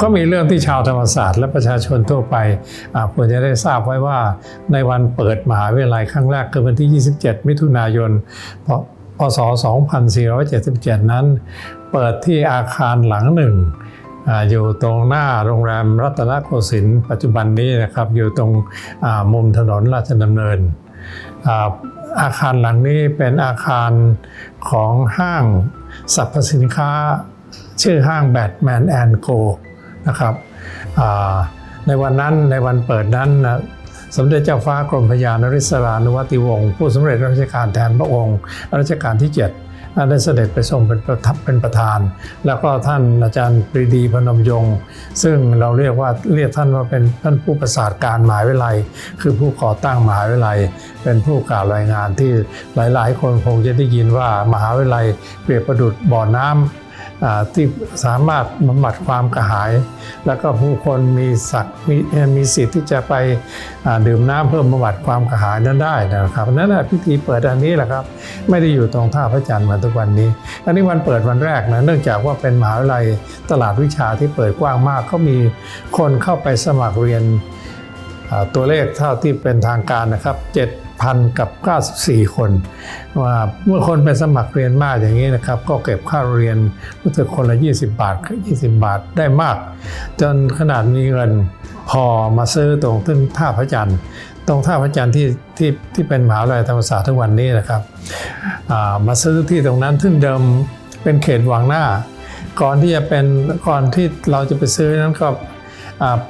ก็มีเรื่องที่ชาวธรรมศาสตร์และประชาชนทั่วไปควรจะได้ทราบไว้ว่าในวันเปิดมหาวิทยาลัยครั้งแรกคือวันที่ 27 มิถุนายนพศ 2477 นั้น เปิดที่อาคารหลังหนึ่งอยู่ตรงหน้าโรงแรมรัตนโกสินทร์ปัจจุบันนี้นะครับอยู่ตรงมุมถนนราชดำเนิน อาอาคารหลังนี้เป็นอาคารของห้างสรรพสินค้า ชื่อห้างแบทแมนแอนโก นะครับในวันนั้นในวันเปิดนั้นนะสมเด็จเจ้าฟ้ากรมพยานริศรานุวัติวงศ์ผู้สำเร็จราชการแทนพระองค์รัชกาลที่ 7 ได้เสด็จไปทรงเป็นประทับเป็นประธาน แล้วก็ท่านอาจารย์ปรีดีพนมยงค์ซึ่งเราเรียกว่าเรียกท่านว่าเป็นท่านผู้ประสาทการมหาวิทยาลัย คือผู้ก่อตั้งมหาวิทยาลัย เป็นผู้กล่าวรายงานที่หลาย ๆ คนคงจะได้ยินว่ามหาวิทยาลัยเปรียบประดุจบ่อน้ำอ่า ที่สามารถบำบัดความกระหาย แล้วก็ผู้คนมีศักมีมีสิทธิ์ที่จะไปดื่มน้ำเพื่อบำบัดความกระหายนั้นได้นะครับนั่นแหละพิธีเปิดอันนี้แหละครับ ไม่ได้อยู่ตรงท่าพระจันทร์มือนทุกวันนี้ อันนี้วันเปิดวันแรกนะเนื่องจากว่าเป็นมหาวิทยาลัยตลาดวิชาที่เปิดกว้างมากก็มีคนเข้าไปสมัครเรียนตัวเลขเท่าที่เป็นทางการนะครับ 7,000 กับ 94 คนว่าเมื่อคนไปสมัครเรียนมากอย่างนี้นะครับ ก็เก็บค่าเรียนรู้สึกคนละ 20 บาท 20 บาทได้มาก จนขนาดมีเงินพอมาซื้อตรงที่ท่าพระจันทร์ตรงท่าพระจันทร์ที่ที่ที่เป็นมหาวิทยาลัยธรรมศาสตร์ทุกวันนี้นะครับมาซื้อที่ตรงนั้นซึ่งเดิมเป็นเขตวังหน้า ก่อนที่จะเป็นก่อนที่เราจะไปซื้อนั้นก็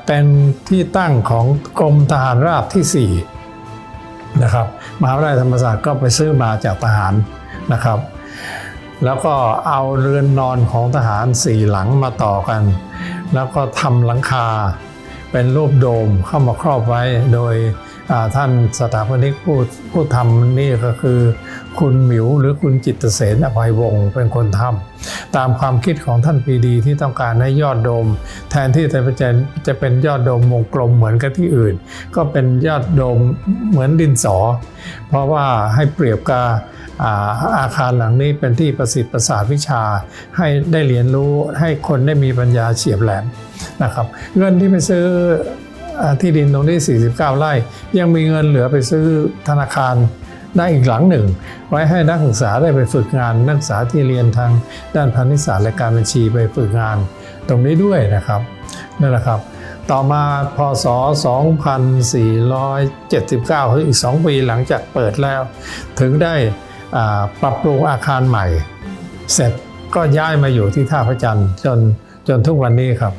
เป็นที่ตั้งของกรมทหารราบที่ 4 นะครับมหาวิทยาลัยธรรมศาสตร์ก็ไปซื้อมาจากทหารนะครับ แล้วก็เอาเรือนนอนของทหารสี่หลังมาต่อกัน แล้วก็ทำหลังคาเป็นรูปโดมเข้ามาครอบไว้โดย ท่านสถาปนิกผู้ผู้ทำนี่ก็คือ คุณหมิวหรือคุณจิตเสนอภัยวงศ์เป็นคนทำตามความคิดของท่านปีดีที่ต้องการให้ยอดโดม แทนที่จะเป็นจะเป็นยอดโดมวงกลมเหมือนกับที่อื่น ก็เป็นยอดโดมเหมือนดินสอ เพราะว่าให้เปรียบกับอาคารหลังนี้เป็นที่ประสิทธิ์ประสาทวิชา ให้ได้เรียนรู้ให้คนได้มีปัญญาเฉียบแหลมนะครับเงินที่ไปซื้อ ที่ดินตรงนี้ 49 ไร่ ยังมีเงินเหลือไปซื้อธนาคารได้อีกหลังหนึ่ง ไว้ให้นักศึกษาได้ไปฝึกงาน นักศึกษาที่เรียนทางด้านพาณิชยศาสตร์และการบัญชีไปฝึกงาน ตรงนี้ด้วยนะครับนั่นแหละครับ ต่อมาพศ 2479คืออีก 2 ปีหลังจากเปิดแล้ว ถึงได้ปรับปรุงอาคารใหม่ เสร็จก็ย้ายมาอยู่ที่ท่าพระจันทร์จนจนทุกวันนี้ครับ